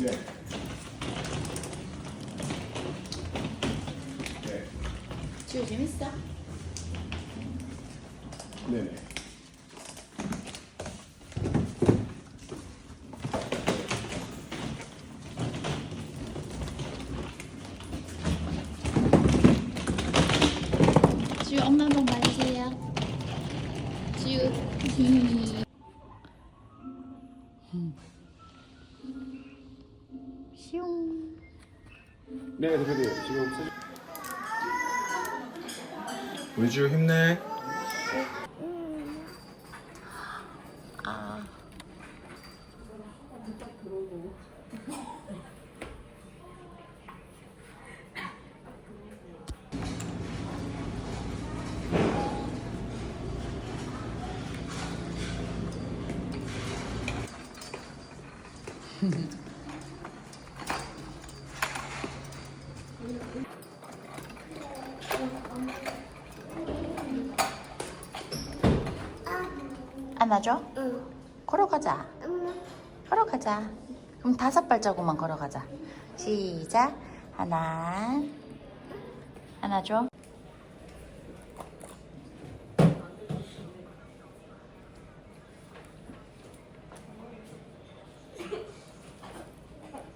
네. 네. 지우 재밌어? 네네. 지우 힘내. 아. 안아줘? 응. 걸어가자. 엄마. 걸어가자. 그럼 다섯 발자국만 걸어가자. 시작. 하나. 하나 줘.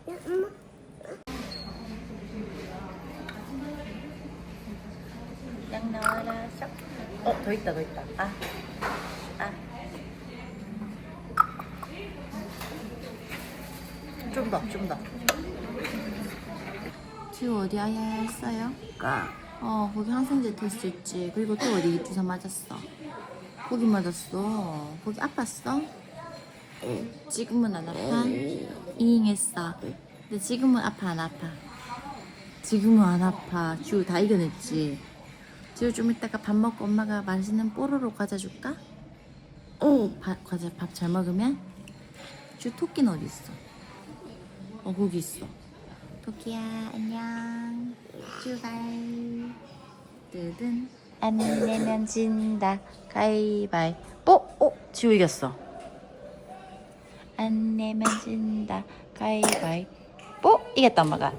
엄마. 양 나와라. 쏙. 어, 더 있다, 더 있다. 아. 아. 좀 더, 좀 더. 지우 어디 아야 했어요? 어, 거기 항생제 테스트 있지. 그리고 또 어디 주사 맞았어? 거기 맞았어. 거기 아팠어? 지금은 안 아파? 이잉했어. 근데 지금은 아파, 안 아파? 지금은 안 아파. 지우 다 이겨냈지. 지우 좀 이따가 밥 먹고 엄마가 맛있는 뽀로로 과자 줄까? 응. 밥, 과자 밥 잘 먹으면? 지우 토끼는 어디 있어? 어 거기 있어. 토끼야 안녕. 출발. 뜨든. 안 내면 진다. 가위바위보. 어? 지우 이겼어. 안 내면 진다. 가위바위보. 이겼다 엄마가.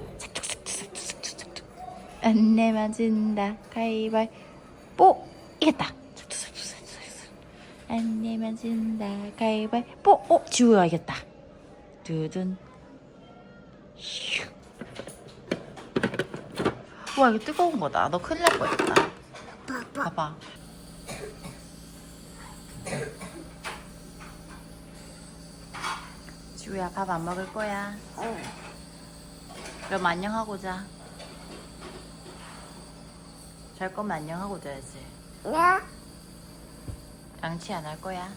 안 내면 진다. 가위바위보. 이겼다. 안 내면 진다. 가위바위보. 어? 지우가 이겼다. 두둔. 슉. 와 이거 뜨거운 거다. 너 큰일 날 뻔했다. 봐봐. 봐봐. 지우야 밥 안 먹을 거야. 응. 그럼 안녕하고 자. 잘 거면 안녕하고 자야지. 야. 양치 안 할 거야.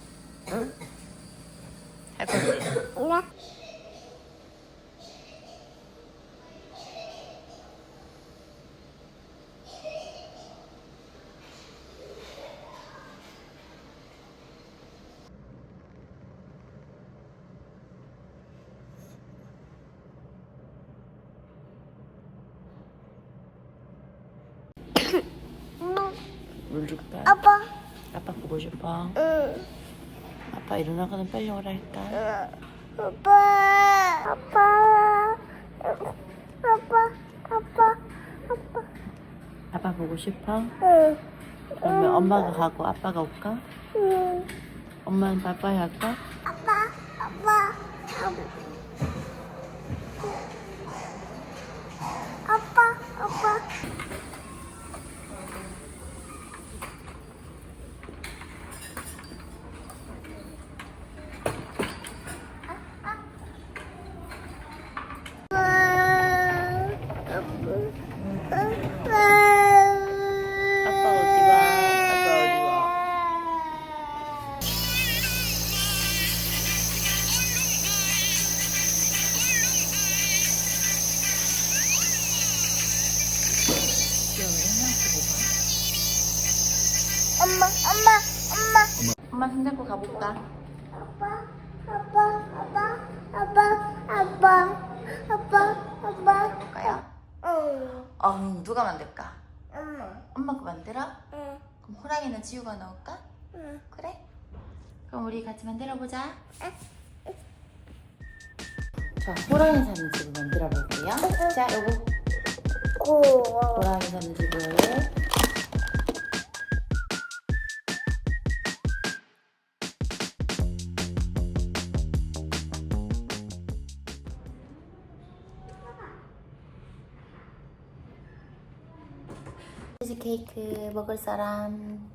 응. 할 거지. 야. 엄마. 물 줄까? 아빠. 아빠 보고 싶어. 응. 아빠 일어나거든 빨리 오라? 응. 아빠. 아빠. 아빠. 아빠. 아빠. 아빠 보고 싶어? 응. 그러면 엄마가 가고 아빠가 올까? 응. 엄마는 빠빠이 할까? 아빠. 아빠. 아빠. 엄마, 엄마, 엄마. 엄마 손잡고 가볼까? 아빠, 아빠, 아빠, 아빠, 아빠, 아빠, 아빠. 볼까요? 응, 어 누가 만들까? 엄마, 엄마가 만들어? 응, 그럼 호랑이는 지우가 넣을까? 응. 그래? 그럼 우리 같이 만들어 보자. 자, 호랑이 사는 집을 만들어 볼게요. 자, 요거 고. 호랑이 사는 집을 케이크 먹을 사람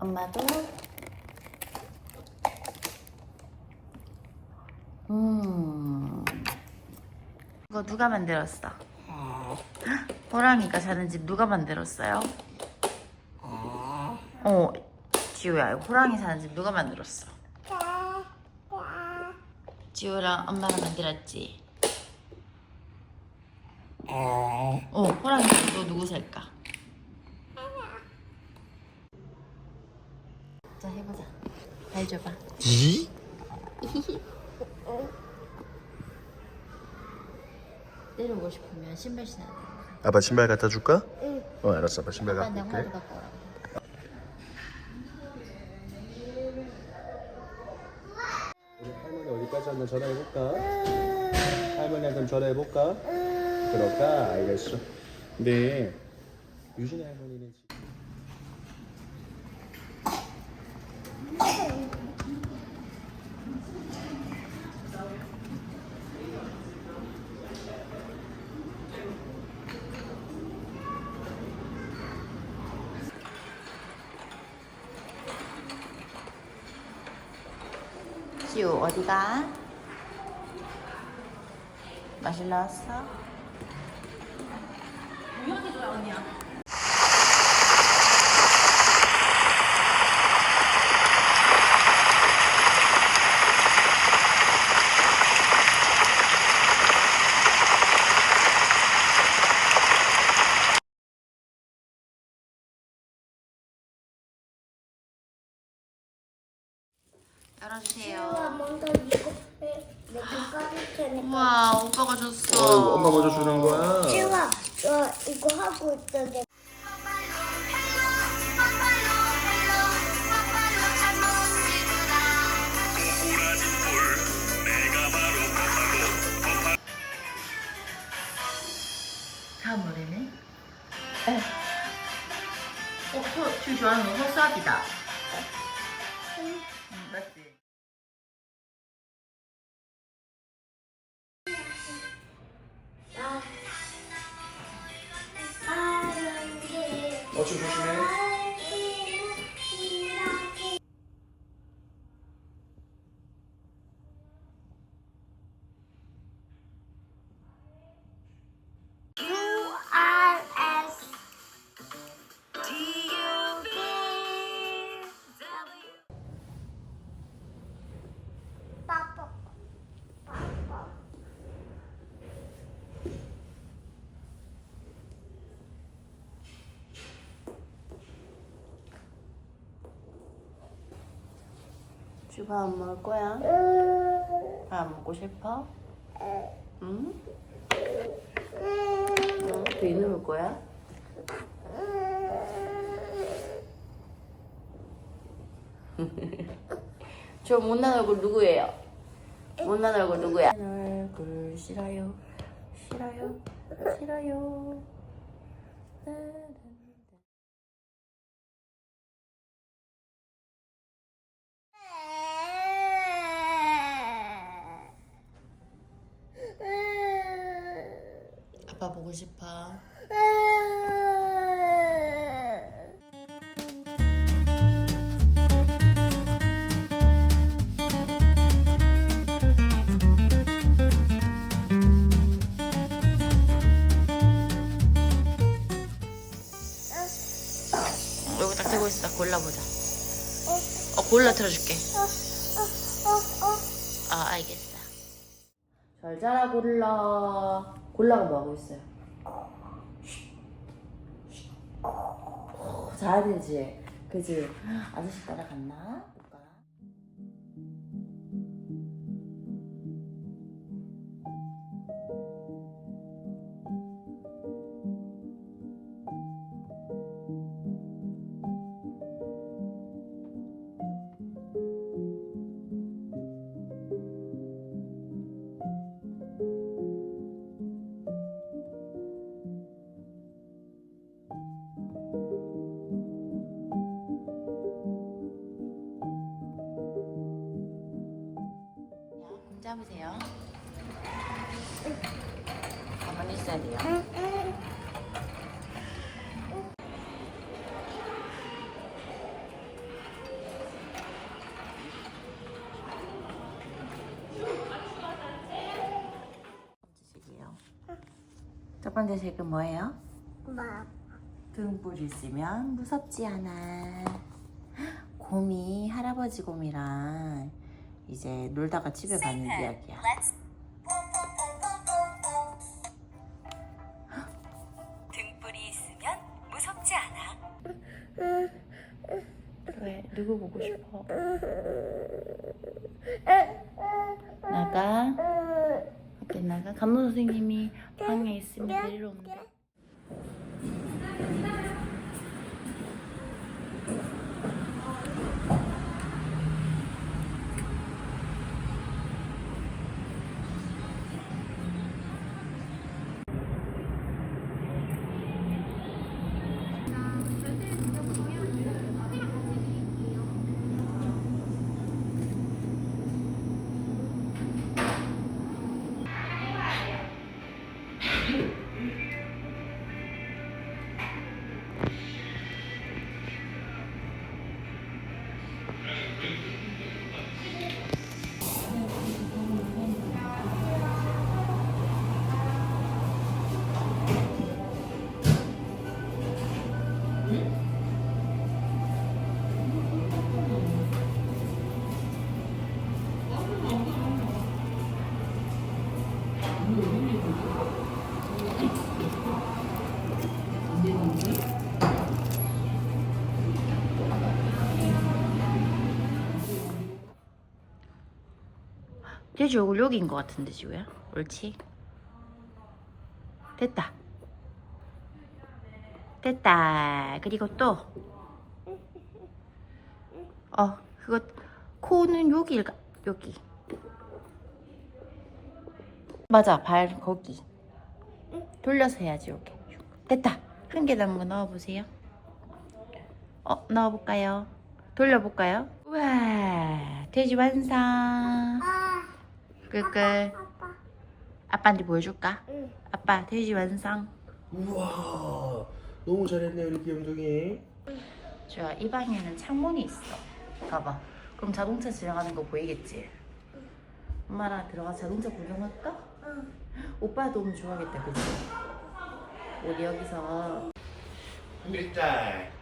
엄마도 음 이거 누가 만들었어? 호랑이가 사는 집 누가 만들었어요? 어 지우야 호랑이 사는 집 누가 만들었어? 지우랑 엄마가 만들었지? 어. 호랑이 너 누구 살까? 자 해보자. 발 줘봐. 때리고 싶으면 신발 신어야 돼. 아빠 신발 갖다 줄까? 응. 어 알았어. 아빠 신발 아빠 갖고 내가 올게. 화도 갖고라고 우리 할머니 어디까지 한번 전화해볼까? 할머니한테 한번 전화해볼까? 그럴까? 알겠어 근데 유진이 할머니는 지금 지우 어디가? 마실러 왔어? 열어주세요. 먼저 이거 내가 까줄 테니까. 우와 오빠가 줬어. 아이고 엄마 먼저 주는 거야 지우야, 너 이거 하고. 내 다음 노래는? 에. 어, 소, 지우 좋아하는 거 호수아비다. 지우 밥안 먹을 거야? 밥 안 먹고 싶어? 응? 응? 비 누울 거야? 저 못난 얼굴 누구예요? 못난 얼굴 누구야? 얼굴 싫어요 싫어요 싫어요 아 골라보자. 어 골라 틀어줄게. 아 알겠어. 잘 자라 골라. 골라가 뭐 하고 있어요? 어, 자야 되지. 그지? 아저씨 따라갔나? 색이에요. 첫 번째 색은 뭐예요? 뭐? 등불 있으면 무섭지 않아. 곰이 할아버지 곰이랑 이제 놀다가 집에 가는 이야기야. 나가. 나가. 감독 선생님이 방에 있으면 데리러 온대. 얼굴 여기인 것 같은데 지우야? 옳지? 됐다. 됐다. 그리고 또, 어, 그거 코는 여기 여기. 맞아, 발 거기. 돌려서 해야지 여기. 됐다. 한 개 남은 거 넣어보세요. 어, 넣어볼까요? 돌려볼까요? 우와, 돼지 완성. 아, 끌끌. 아빠한테 보여줄까? 응. 아빠 돼지 완성. 우와 너무 잘했네 우리 귀염둥이 좋아, 이 방에는 창문이 있어. 봐봐. 그럼 자동차 지나가는 거 보이겠지? 엄마랑 들어가 자동차 구경할까? 응. 오빠 너무 좋아하겠다, 그치? 우리 여기서 우리 딸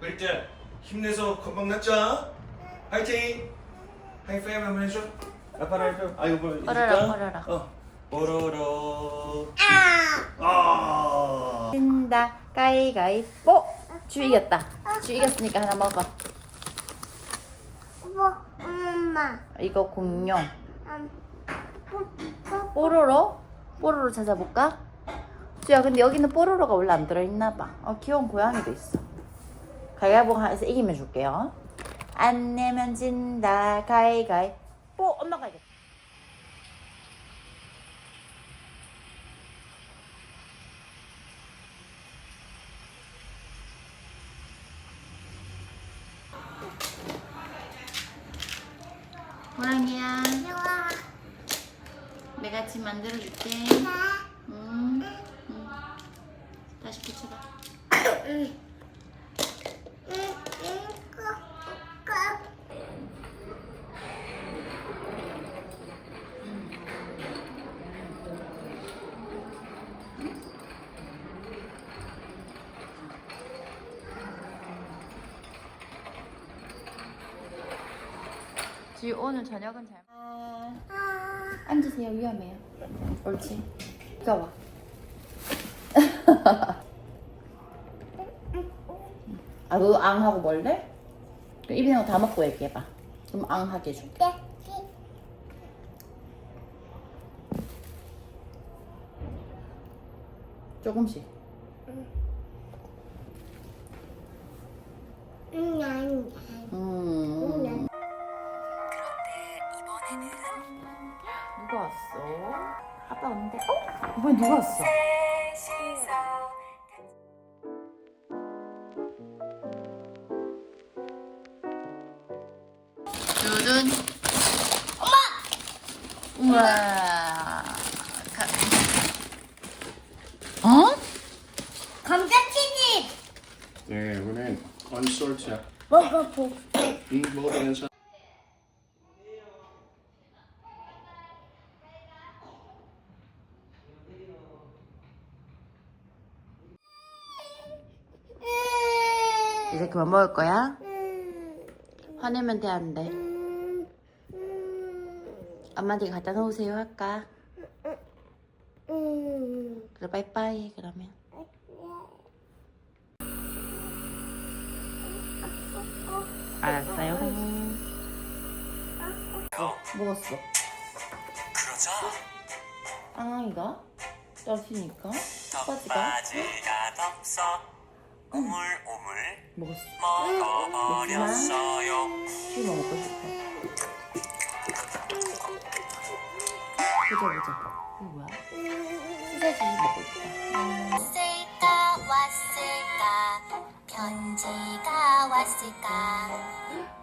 우리 딸 힘내서 건강 났죠? 화이팅 하이파이브 한번 해줘 하이파이브 아 이거 뭐 뽀로로, 해줄까? 뽀로로. 어 뽀로로 아, 아 신다 가위가위뽀 주 이겼다 주 이겼으니까 하나 먹어 뭐, 엄마. 이거 공룡 음, 뭐, 뭐, 뽀로로 뽀로로 찾아볼까? 주야 근데 여기는 뽀로로가 원래 안 들어있나 봐. 어 귀여운 고양이도 있어. 가위바위보 해서 이기면 줄게요. 안 내면 진다 가위가위 뽀 엄마가 이겼다. 호랑이야. 내가 집 만들어줄게. 나, 음, 음. 다시 붙여봐. 응. 응, 응, 거, 거. 지 오늘 저녁은 잘. 아, 아, 앉으세요 위험해요. 옳지. 이거 와. 아, 너 앙하고 뭘래? 그 입에 있는 거다 먹고 얘기해봐. 그럼 앙 하게 해줄게. 네, 조금씩. 응, 아니, 음. 아빠 오는데. 어? 이번에 누가 왔어? 두둔. 엄마! 우와. 가... 어? 감자튀김 네, 이거는 언솔트야. 먹어보. 응, 먹어도 괜찮아. 이제 그만 먹을 거야? 화내면 돼, 안 돼? 엄마한테 갖다 놓으세요, 할까? 그래, 빠이빠이, 그러면. 알았어요. 먹었어. 그러자 앙앙이가? 떨어지니까? 빠지가? 오물오물 먹었어. 먹어버렸어요 튀김 먹고 싶어. 보자, 보자. 이거 뭐야? 소세지 먹고 싶다. 왔을까 왔을까 편지가 왔을까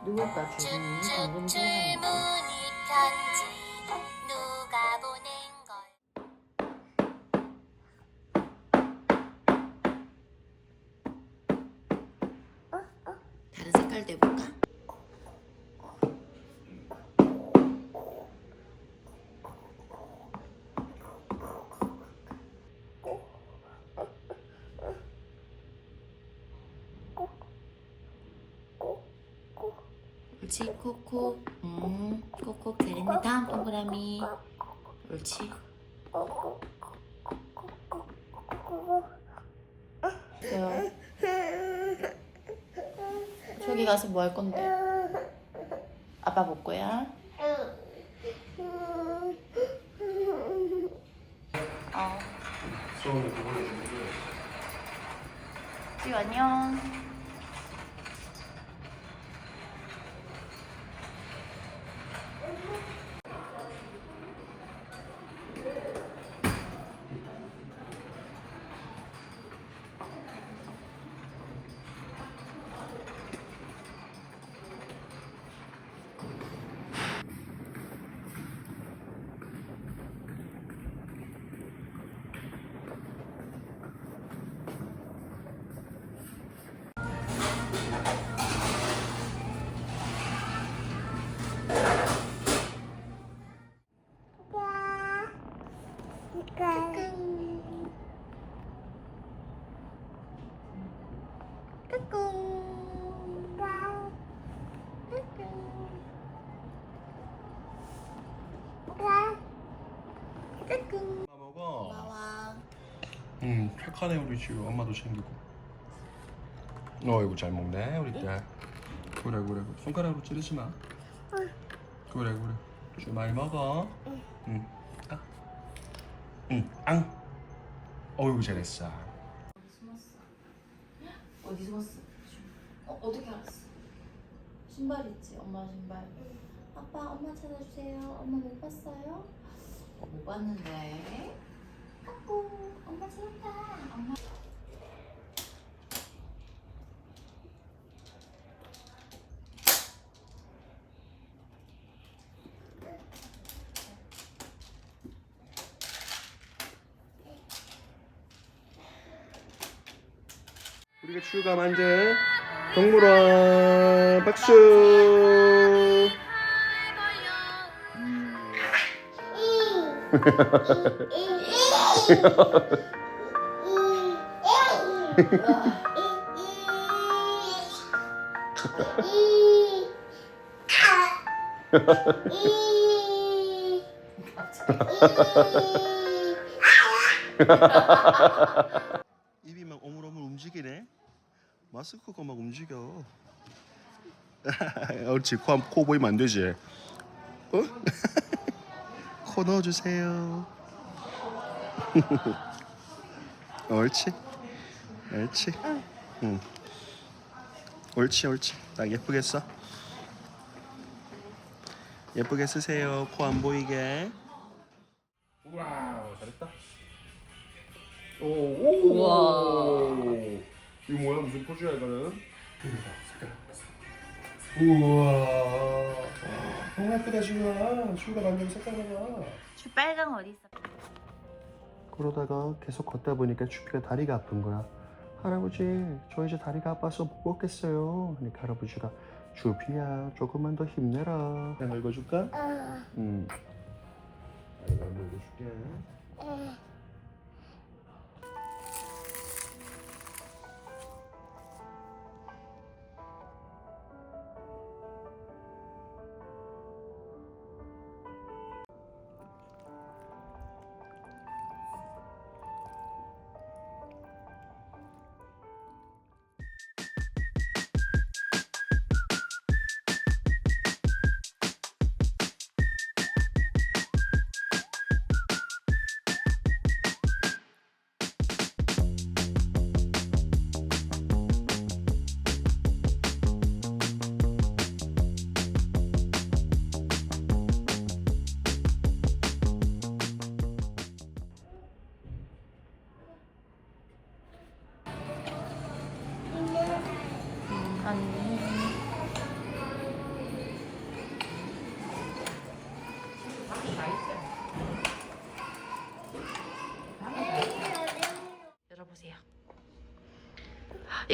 누굴까, 주인이? 방금 줄 생각나. 무늬 편지 누가 보낸 색깔도 해볼까? 옳지 콕콕. 음 콕콕. 잘했네. 다음 동그라미. 옳지 좋아요 저기 가서 뭐 할 건데? 아빠 볼 거야? 어. 지 안녕. 응, 착하네 우리 지우. 엄마도 챙기고. 어이구 잘 먹네 우리 딸. 그래 그래. 손가락으로 찌르지 마. 그래 그래. 좀 많이 먹어. 응. 아. 응. 앙. 어이구 잘했어. 어디 숨었어? 어, 어떻게 알았어? 신발 있지? 엄마 신발. 아빠, 엄마 찾아주세요. 엄마 못 봤어요? 어, 못 봤는데. 아꾸, 엄마 찾았다. 엄마. 우리가 지우가 만든 동물원 박수. 입이 막 오물오물 움직이네. 마스크가 막 움직여. 옳지 코, 코 보이면 안 되지. 어? 코 넣어주세요. 옳지. 옳지. 응. 옳지 옳지. 딱 예쁘게 써. 예쁘게 쓰세요. 코 안 보이게. 와우 잘했다. 오, 오. 우와. 이거 뭐야? 무슨 포즈야 이거는? 우와. 오, 예쁘다 지우야 지우가 만든 색깔 봐봐 주 빨강 어디 있어? 그러다가 계속 걷다 보니까 주피가 다리가 아픈 거야. 할아버지 저 이제 다리가 아파서 못 걷겠어요. 그러니까 할아버지가 주피야 조금만 더 힘내라. 내가 읽어줄까? 응. 내가 읽어줄게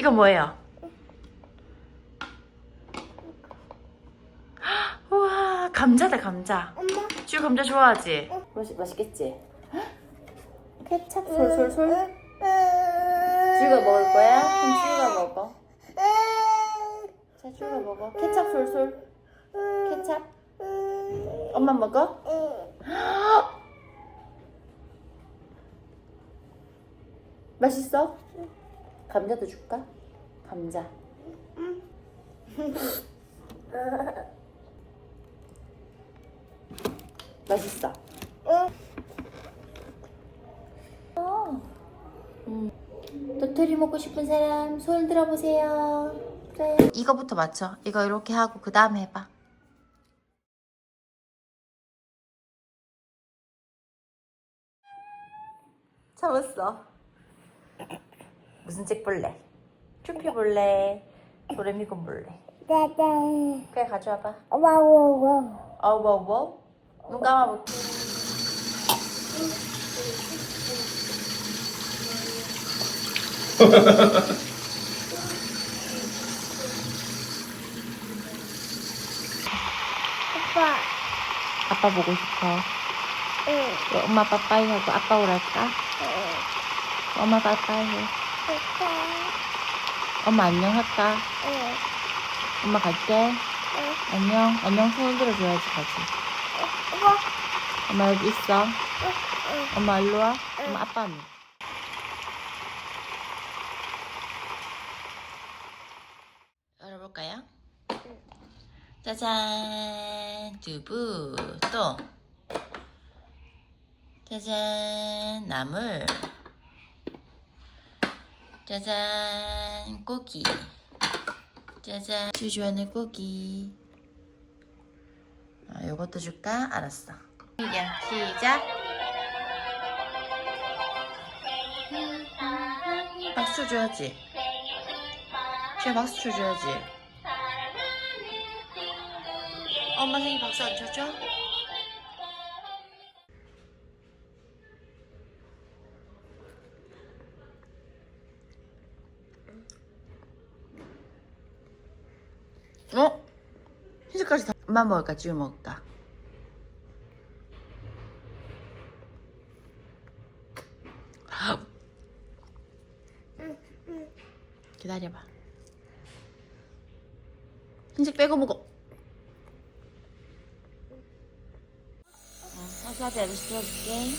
이거 뭐예요? 우와 감자다 감자. 엄마. 주 감자 좋아하지? 맛있 맛있겠지? 케찹 솔솔솔. 주가 먹을 거야? 그럼 주가 먹어. 자, 주가 먹어. 케찹 솔솔. 케찹. 엄마 먹어? 맛있어? 감자도 줄까? 감자. 맛있어. 음. 도토리 먹고 싶은 사람 손 들어보세요. 그래. 이거부터 맞춰. 이거 이렇게 하고 그 다음에 해봐. 잡았어. 무슨 책 볼래? 쭈피 볼래? 도레미곤 볼래? 그래 가져와봐. 어워워. 눈 감아볼게. 아빠 보고 싶어. 그럼 엄마 빠빠이 하고 아빠 오랄까? 엄마 빠빠이 해. 엄마 안녕 할까? 엄마 갈게. 안녕. 안녕 손 흔들어줘야지 가지. 엄마 여기 있어. 엄마 일로 와. 엄마 아빠 언니. 열어볼까요? 짜잔 두부 또 짜잔 나물 짜잔 고기. 짜잔 주주하는 고기. 아, 요것도 줄까? 알았어. 미경 시작. 박수 줘야지. 쟤 박수 쳐줘야지. 엄마 생일 박수 안 쳐줘? 엄마 먹을까? 지우 먹을까? 기다려봐 흰색 빼고 먹어 화수한테 아저씨 도와줄게.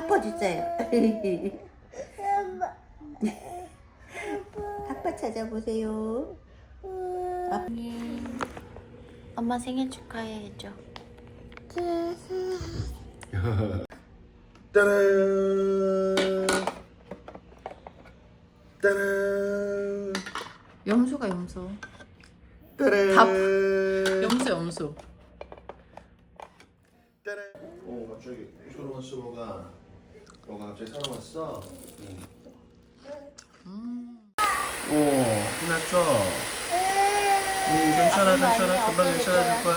아빠 주세요. 아빠 찾아보세요. 엄마 생일 축하해 해줘. 따란 따란 염소가 염소. 따란. 밥. 염수 염수. 따란. 어 갑자기 왔어 뭐가? 뭐가 갑자기 사러 왔어? 응. 오 끝났어. 응 괜찮아 괜찮아 금방 괜찮아질 거야.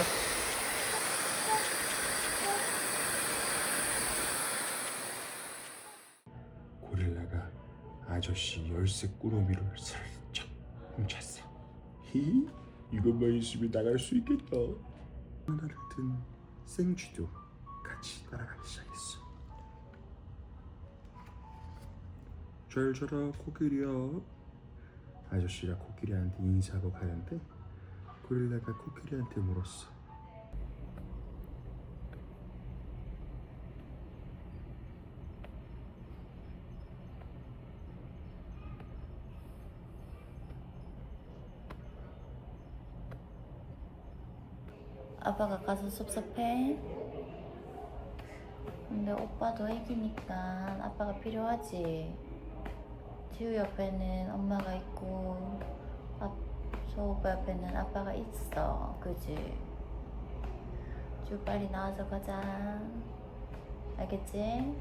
고릴라가 아저씨 열쇠 꾸러미를 살짝 훔쳤어. 히? 이것만 있으면 나갈 수 있겠다. 하나를 든 생쥐도 같이 따라가기 시작했어. 잘 자라 코끼리야. 아저씨가 코끼리한테 인사하고 가는데 고릴라가 코끼리한테 물었어. 아빠가 가서 섭섭해? 근데 오빠도 애기니까 아빠가 필요하지. 지우 옆에는 엄마가 있고, 아, 저 오빠 옆에는 아빠가 있어. 그지? 지우 빨리 나와서 가자. 알겠지?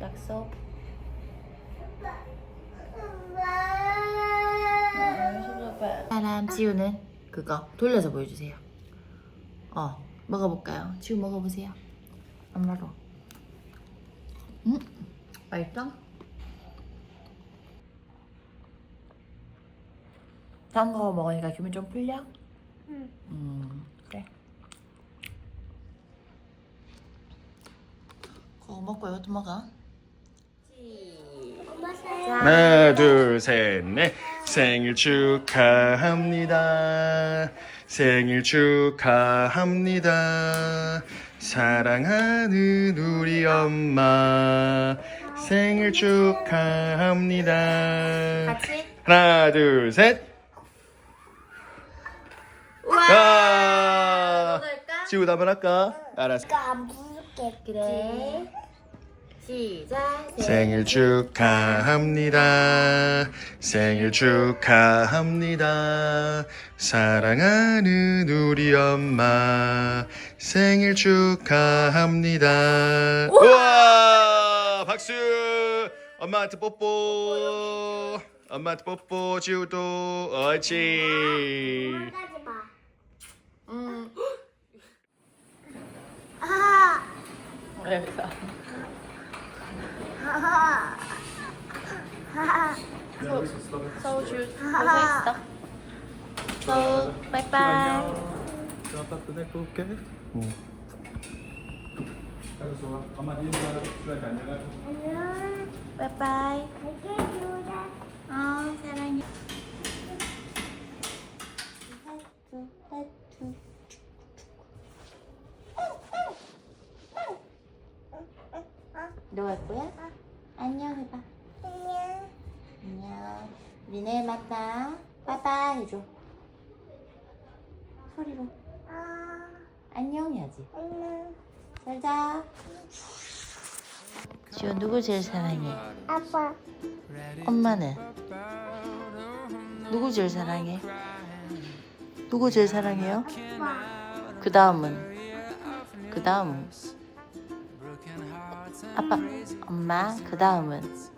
약속? 사람 지우는 그거 돌려서 보여주세요. 어, 먹어볼까요? 지금 먹어보세요. 엄마로. 음, 맛있어? 단 거 먹으니까 기분 좀 풀려? 응. 음, 그래. 그거 먹고 이것도 먹어. 하나 둘 셋 넷 생일 축하합니다 생일 축하합니다 사랑하는 우리 엄마 생일 축하합니다 같이? 하나 둘 셋 와 먹을까? 지우다 한번 할까? 알았어 안 부르겠지. 그래. 시작. 생일 축하합니다. 생일 축하합니다. 사랑하는 우리 엄마. 생일 축하합니다. 우와! 박수! 엄마한테 뽀뽀. 엄마한테 뽀뽀. 지우도. 옳지. 음. 아, 그래서. 서우 줄 보고 있어. 서우 바이바이. 아빠 끝내 볼게. 바이바이. 어 사랑해. 너 할 거야? 안녕 해봐. 안녕. 안녕. 내일 만나. 빠빠 해줘. 소리로. 안녕 해야지. 잘 자. 지호 누구 제일 사랑해? 아빠. 엄마는? 누구 제일 사랑해? 누구 제일 사랑해요? 그 다음은? 그 다음은? 아빠, 엄마, 그 다음은?